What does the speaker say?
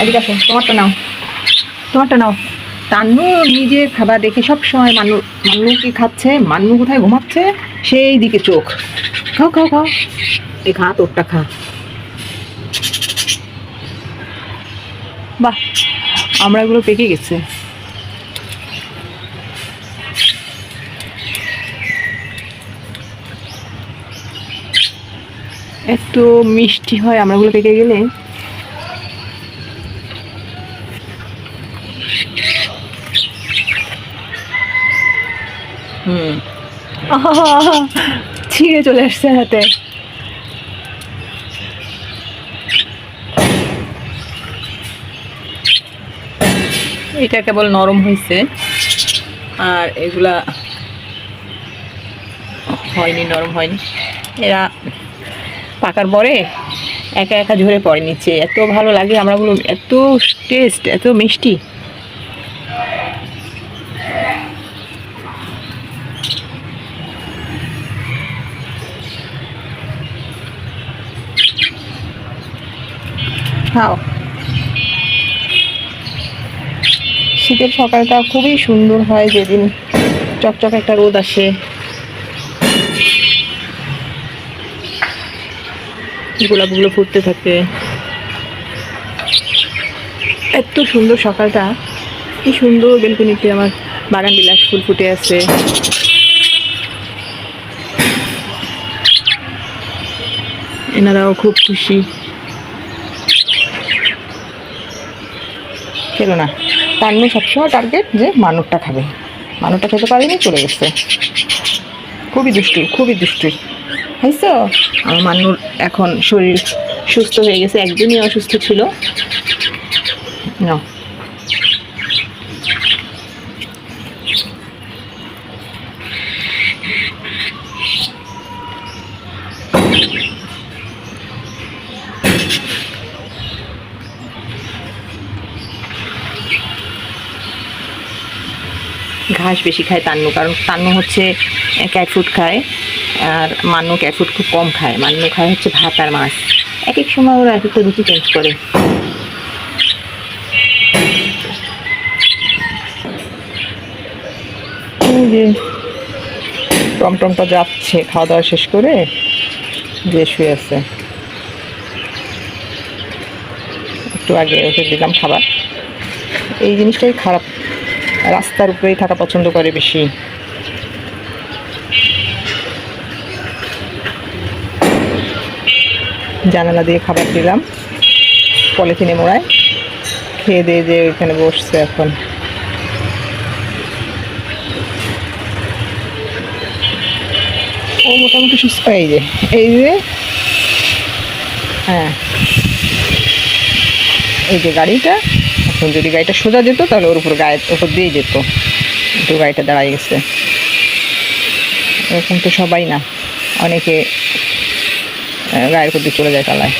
এদিকে আসো নিজে খাবার দেখে সব সময় মানু মান্নু কি খাচ্ছে মান্নু কোথায় ঘুমাচ্ছে? সেই দিকে চোখ। খাও খাও খাও। এই খা, তোরটা খা। বাহ আমরা এগুলো পেকে গেছে। একটু মিষ্টি হয় আমরাগুলো পেকে গেলে। হুম। ছিঁড়ে চলে আসছে হাতে। এটা কেবল নরম হয়েছে আর এগুলা হয়নি নরম হয়নি। এরা পাকার পরে একা একা ঝরে পড়ে নিচে। এত ভালো লাগে আমরাগুলো, এত টেস্ট এত মিষ্টি। শীতের সকালটা খুবই সুন্দর হয় যেদিন চকচক একটা রোদ আসে। গোলাপগুলো ফুটতে থাকে। এত সুন্দর সকালটা। কি সুন্দর বেলকনিতে আমার বাগান বিলাস ফুল ফুটে আছে। এনারাও খুব খুশি। খেলো না। পান্নু সবসময় টার্গেট যে মানুরটা খাবে। মানুরটা খেতে পারেনি, চলে গেছে। খুবই দুষ্টু খুবই দুষ্টু। খাইছো? আমার মান্নুর এখন শরীর সুস্থ হয়ে গেছে একদমই অসুস্থ ছিল। নাও। ঘাস বেশি খায় তান্নু, কারণ তান্নু হচ্ছে ক্যাট ফুড খায়, আর মান্নু ক্যাট ফুড খুব কম খায়। মান্নু খায় হচ্ছে ভাত আর মাছ। এক এক সময় ওরা এক একটা রুচি চেঞ্জ করে যে টমটমটা যাচ্ছে, খাওয়া দাওয়া শেষ করে যে শুয়ে আছে। একটু আগে ওকে দিলাম খাবার। এই জিনিসটাই খারাপ রাস্তার উপরেই থাকা পছন্দ করে বেশি। জানালা দিয়ে খাবার দিলাম। পলিথিনে মোড়ায়। খেয়ে দিয়ে যে ওইখানে বসছে এখন। ও মোটামুটি সুস্থ। এই যে এই যে। হ্যাঁ। এই যে গাড়িটা। এখন যদি গাড়িটা সোজা যেত, তাহলে ওর উপর গায়ের ওপর দিয়ে যেত। তো গাড়িটা দাঁড়াই গেছে। এরকম তো সবাই না। অনেকে গায়ের উপর দিয়ে চলে যায় চালায়